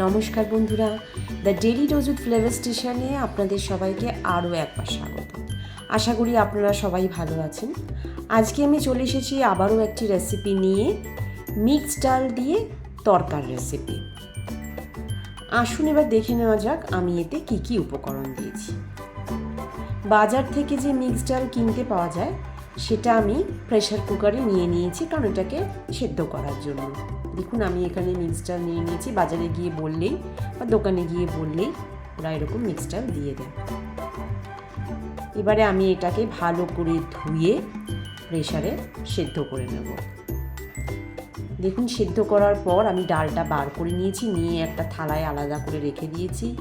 নমস্কার বন্ধুরা। The daily dose with flavour স্টেশনে আপনাদের সবাইকে আরও একবার স্বাগত। আশা করি আপনারা সবাই ভালো আছেন। আজকে আমি চলে এসেছি আবারও একটি রেসিপি নিয়ে মিক্সড ডাল দিয়ে তরকার রেসিপি আসুন এবার দেখে নেওয়া যাক আমি এতে কি কি উপকরণ দিয়েছি। বাজার থেকে যে মিক্সড ডাল কিনতে পাওয়া যায়, সেটা আমি প্রেশার কুকারে নিয়ে নিয়েছি কারণ এটাকে সেদ্ধ করার জন্য। দেখুন, আমি এখানে মিক্সড ডাল নিয়ে নিয়েছি। বাজারে গিয়ে বললেই বা দোকানে গিয়ে বললেই ওরা এরকম মিক্সড ডাল দিয়ে দেয়। এবারে আমি এটাকে ভালো করে ধুয়ে প্রেশারে সেদ্ধ করে নেব। দেখুন, সেদ্ধ করার পর আমি ডালটা বার করে নিয়েছি, নিয়ে একটা থালায় আলাদা করে রেখে দিয়েছি।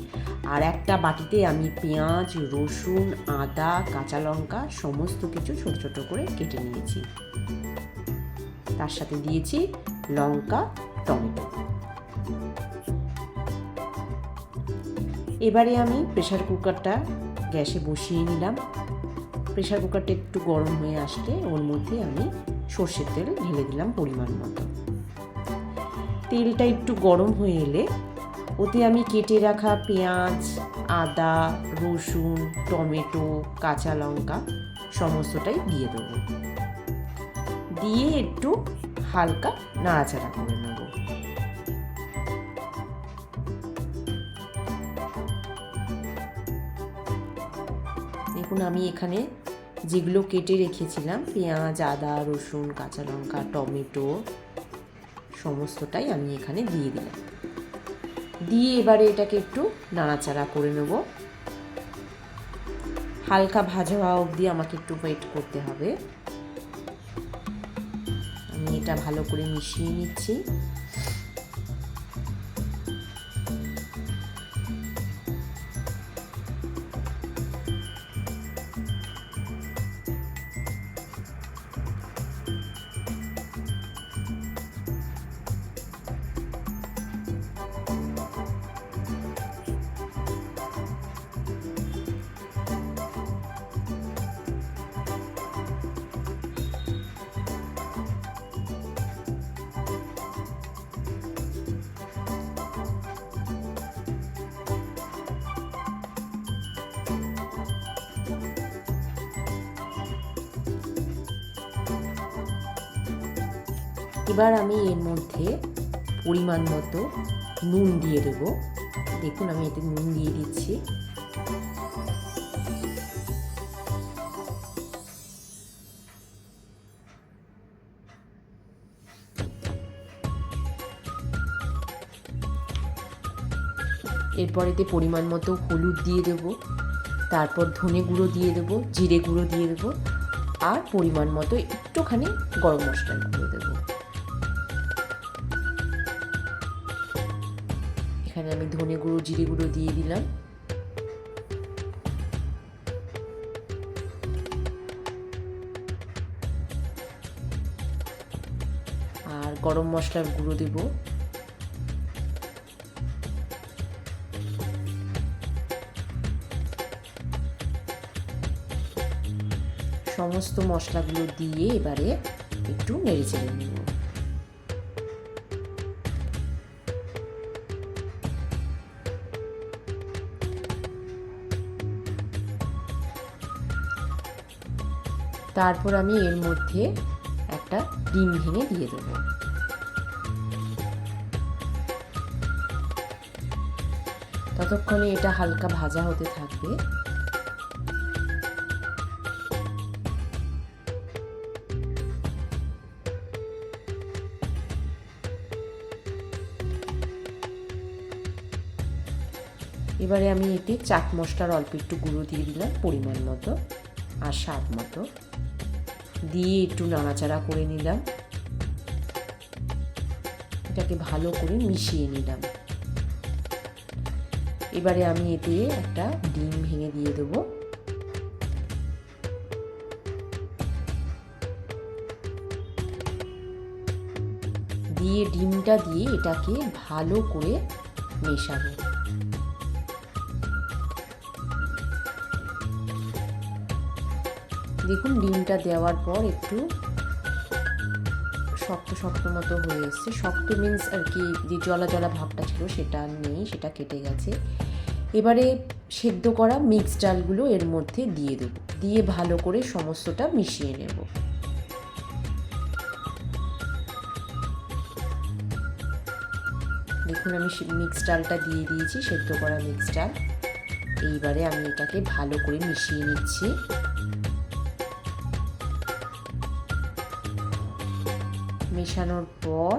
আর একটা বাটিতে আমি পেঁয়াজ, রসুন, আদা, কাঁচা লঙ্কা সমস্ত কিছু ছোট ছোট করে কেটে নিয়েছি। তার সাথে দিয়েছি লঙ্কা, টমেটো। এবারে আমি প্রেশার কুকারটা গ্যাসে বসিয়ে নিলাম। প্রেশার কুকারটা একটু গরম হয়ে আসলে ওর মধ্যে আমি সর্ষের তেল ঢেলে দিলাম পরিমাণ মতো। তেলটা একটু গরম হয়ে এলে ওতে আমি কেটে রাখা পেঁয়াজ, আদা, রসুন, টমেটো, কাঁচা লঙ্কা সমস্তটাই দিয়ে দেবো। দিয়ে একটু হালকা নাড়াচাড়া করে নেব। দেখুন, আমি এখানে যেগুলো কেটে রেখেছিলাম, পেঁয়াজ, আদা, রসুন, কাঁচা লঙ্কা, টমেটো, সমস্তটাই আমি এখানে দিয়ে দিলাম। দিয়ে এবারে এটাকে একটু নাড়াচাড়া করে নেব। হালকা ভাজা হওয়া অবধি আমাকে একটু ওয়েট করতে হবে। আমি এটা ভালো করে মিশিয়ে নিচ্ছি। এবার আমি এর মধ্যে পরিমাণ মতো নুন দিয়ে দেবো। দেখুন, আমি এতে নুন দিয়ে দিচ্ছি। এরপর এতে পরিমাণ মতো হলুদ দিয়ে দেবো। তারপর ধনে গুঁড়ো দিয়ে দেবো, জিরে গুঁড়ো দিয়ে দেবো। আর পরিমাণ মতো একটুখানি গরম মশলা গুঁড়ো দেবো। এখানে আমি ধনে গুঁড়ো, জিরে গুঁড়ো দিয়ে দিলাম। আর গরম মশলার গুঁড়ো দেব। সমস্ত মশলাগুলো দিয়ে এবারে একটু নেড়ে চেড়ে নেব। তারপর আমি এর মধ্যে একটা ডিম ভেঙে দিয়ে দেবো। ততক্ষণে এটা হালকা ভাজা হতে থাকবে। এবারে আমি এতে চাট মশলার অল্প একটু গুঁড়ো দিয়ে দিলাম পরিমাণ মতো। আর স্বাদ মতো। দিয়ে একটু নাড়াচাড়া করে নিলাম। এটাকে ভালো করে মিশিয়ে নিলাম। এবারে আমি এতে একটা ডিম ভেঙে দিয়ে দেবো। দিয়ে ডিমটা দিয়ে এটাকে ভালো করে মেশাবো। দেখুন, ডিমটা দেওয়ার পর একটু শক্ত শক্ত মতো হয়ে এসছে। শক্ত মিন্স আর কি যে জলা জলা ভাবটা ছিল সেটা নেই, সেটা কেটে গেছে। এবারে সেদ্ধ করা মিক্স ডালগুলো এর মধ্যে দিয়ে দেবো। দিয়ে ভালো করে সমস্তটা মিশিয়ে নেব। দেখুন, আমি মিক্স ডালটা দিয়ে দিয়েছি, সেদ্ধ করা মিক্স ডাল। এইবারে আমি এটাকে ভালো করে মিশিয়ে নিচ্ছি। মেশানোর পর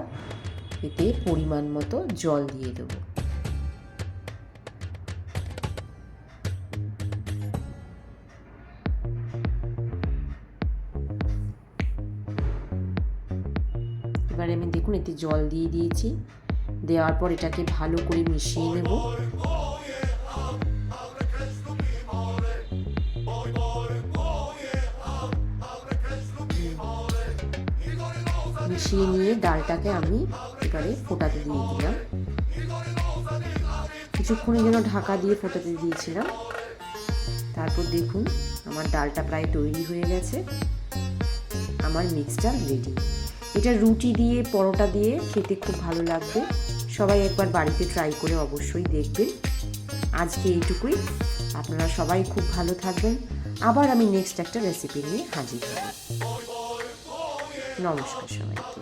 এতে পরিমাণ মতো জল দিয়ে দেবো। এবারে আমি দেখুন এতে জল দিয়ে দিয়েছি। দেওয়ার পর এটাকে ভালো করে মিশিয়ে নেব। মিশিয়ে নিয়ে ডালটাকে আমি এবারে ফোটাতে দিয়ে দিলাম। কিছুক্ষণের জন্য ঢাকা দিয়ে ফোটাতে দিয়েছিলাম। তারপর দেখুন, আমার ডালটা প্রায় তৈরি হয়ে গেছে। আমার মিক্স ডাল রেডি। এটা রুটি দিয়ে, পরোটা দিয়ে খেতে খুব ভালো লাগবে। সবাই একবার বাড়িতে ট্রাই করে অবশ্যই দেখবেন। আজকে এইটুকুই। আপনারা সবাই খুব ভালো থাকবেন। আবার আমি নেক্সট একটা রেসিপি নিয়ে হাজির হব। নমস্কার সবাইকে